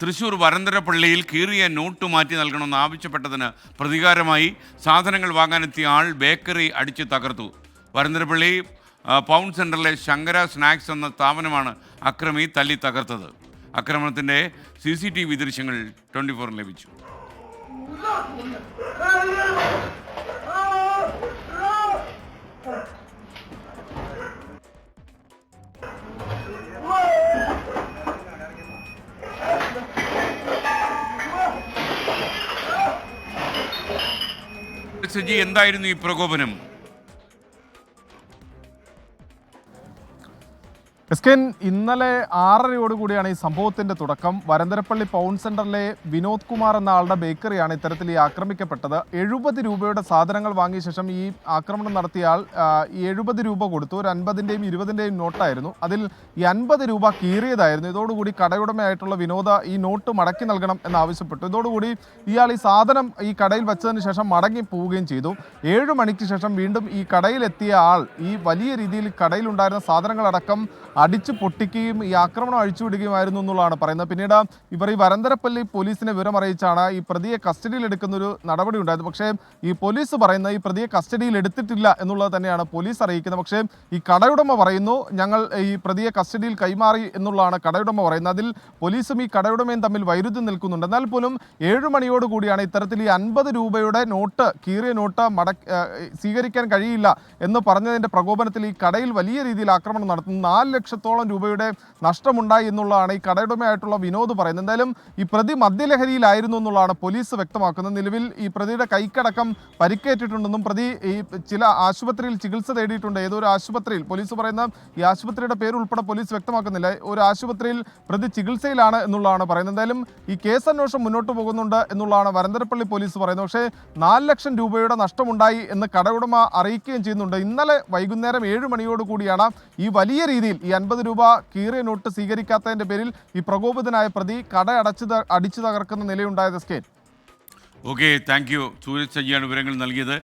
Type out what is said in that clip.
തൃശൂർ വരന്തരപ്പള്ളിയിൽ കീറിയ നോട്ട് മാറ്റി നൽകണമെന്ന് ആവശ്യപ്പെട്ടതിന് പ്രതികാരമായി സാധനങ്ങൾ വാങ്ങാനെത്തിയ ആൾ ബേക്കറി അടിച്ചു തകർത്തു. വരന്തരപ്പള്ളി പൗണ്ട് സെന്ററിലെ ശങ്കര സ്നാക്സ് എന്ന സ്ഥാപനമാണ് അക്രമി തല്ലി തകർത്തത്. ആക്രമണത്തിന്റെ സി സി ടി വി ദൃശ്യങ്ങൾ ട്വന്റി ഫോറിൽ ലഭിച്ചു സജി എന്തായിരുന്നു ഈ പ്രകോപനം? എസ് കെൻ ഇന്നലെ ആറരയോടുകൂടിയാണ് ഈ സംഭവത്തിന്റെ തുടക്കം. വരന്തരപ്പള്ളി പൗൺ സെന്ററിലെ വിനോദ് കുമാർ എന്ന ആളുടെ ബേക്കറിയാണ് ഇത്തരത്തിൽ ഈ ആക്രമിക്കപ്പെട്ടത്. എഴുപത് രൂപയുടെ സാധനങ്ങൾ വാങ്ങിയ ശേഷം ഈ ആക്രമണം നടത്തിയ ആൾ ഈ എഴുപത് രൂപ കൊടുത്തു. ഒരു അൻപതിന്റെയും ഇരുപതിന്റെയും നോട്ടായിരുന്നു. അതിൽ ഈ അൻപത് രൂപ കീറിയതായിരുന്നു. ഇതോടുകൂടി കടയുടമയായിട്ടുള്ള വിനോദ ഈ നോട്ട് മടക്കി നൽകണം എന്നാവശ്യപ്പെട്ടു. ഇതോടുകൂടി ഇയാൾ ഈ സാധനം ഈ കടയിൽ വെച്ചതിന് ശേഷം മടങ്ങി പോവുകയും ചെയ്തു. ഏഴ് മണിക്ക് ശേഷം വീണ്ടും ഈ കടയിലെത്തിയ ആൾ ഈ വലിയ രീതിയിൽ കടയിലുണ്ടായിരുന്ന സാധനങ്ങളടക്കം അടിച്ചു പൊട്ടിക്കുകയും ഈ ആക്രമണം അഴിച്ചുവിടുകയുമായിരുന്നു എന്നുള്ളതാണ് പറയുന്നത്. പിന്നീട് ഇവർ ഈ വരന്തരപ്പള്ളി പോലീസിനെ വിവരം അറിയിച്ചാണ് ഈ പ്രതിയെ കസ്റ്റഡിയിൽ എടുക്കുന്ന ഒരു നടപടി ഉണ്ടായത്. പക്ഷേ ഈ പോലീസ് പറയുന്ന ഈ പ്രതിയെ കസ്റ്റഡിയിൽ എടുത്തിട്ടില്ല എന്നുള്ളത് തന്നെയാണ് പോലീസ് അറിയിക്കുന്നത്. പക്ഷേ ഈ കടയുടമ പറയുന്നു ഞങ്ങൾ ഈ പ്രതിയെ കസ്റ്റഡിയിൽ കൈമാറി എന്നുള്ളതാണ് കടയുടമ പറയുന്നത്. അതിൽ പോലീസും ഈ കടയുടമയും തമ്മിൽ വൈരുദ്ധ്യം നിൽക്കുന്നുണ്ട്. എന്നാൽ പോലും ഏഴ് മണിയോട് കൂടിയാണ് ഇത്തരത്തിൽ ഈ അൻപത് രൂപയുടെ നോട്ട് കീറിയ നോട്ട് മട സ്വീകരിക്കാൻ കഴിയില്ല എന്ന് പറഞ്ഞതിന്റെ പ്രകോപനത്തിൽ ഈ കടയിൽ വലിയ രീതിയിൽ ആക്രമണം നടത്തുന്നു. നാല് ലക്ഷത്തോളം രൂപയുടെ നഷ്ടമുണ്ടായി എന്നുള്ളതാണ് ഈ കടയുടമയായിട്ടുള്ള വിനോദ് പറയുന്നത്. എന്തായാലും ഈ പ്രതി മദ്യലഹരിയിലായിരുന്നു എന്നുള്ളതാണ് പോലീസ് വ്യക്തമാക്കുന്നത്. നിലവിൽ ഈ പ്രതിയുടെ കൈക്കടക്കം പരിക്കേറ്റിട്ടുണ്ടെന്നും പ്രതി ഈ ചില ആശുപത്രിയിൽ ചികിത്സ തേടിയിട്ടുണ്ട്. ഏതൊരു ആശുപത്രിയിൽ? പോലീസ് പറയുന്ന ഈ ആശുപത്രിയുടെ പേര് ഉൾപ്പെടെ പോലീസ് വ്യക്തമാക്കുന്നില്ല. ഒരു ആശുപത്രിയിൽ പ്രതി ചികിത്സയിലാണ് എന്നുള്ളതാണ് പറയുന്നത്. എന്തായാലും ഈ കേസ് അന്വേഷണം മുന്നോട്ട് പോകുന്നുണ്ട് എന്നുള്ളതാണ് വരന്തരപ്പള്ളി പോലീസ് പറയുന്നത്. പക്ഷേ നാല് ലക്ഷം രൂപയുടെ നഷ്ടമുണ്ടായി എന്ന് കടയുടമ അറിയിക്കുകയും ചെയ്യുന്നുണ്ട്. ഇന്നലെ വൈകുന്നേരം ഏഴ് മണിയോട് കൂടിയാണ് ഈ വലിയ രീതിയിൽ ഈ അൻപത് രൂപ കീറിയ നോട്ട് സ്വീകരിക്കാത്തതിന്റെ പേരിൽ ഈ പ്രകോപിതനായ പ്രതി കട അടച്ചു അടിച്ചു തകർക്കുന്ന നിലയുണ്ടായത് സ്കേറ്റ് ഓക്കെ താങ്ക് യു സൂരജ് സജിയാണ് വിവരങ്ങൾ നൽകിയത്.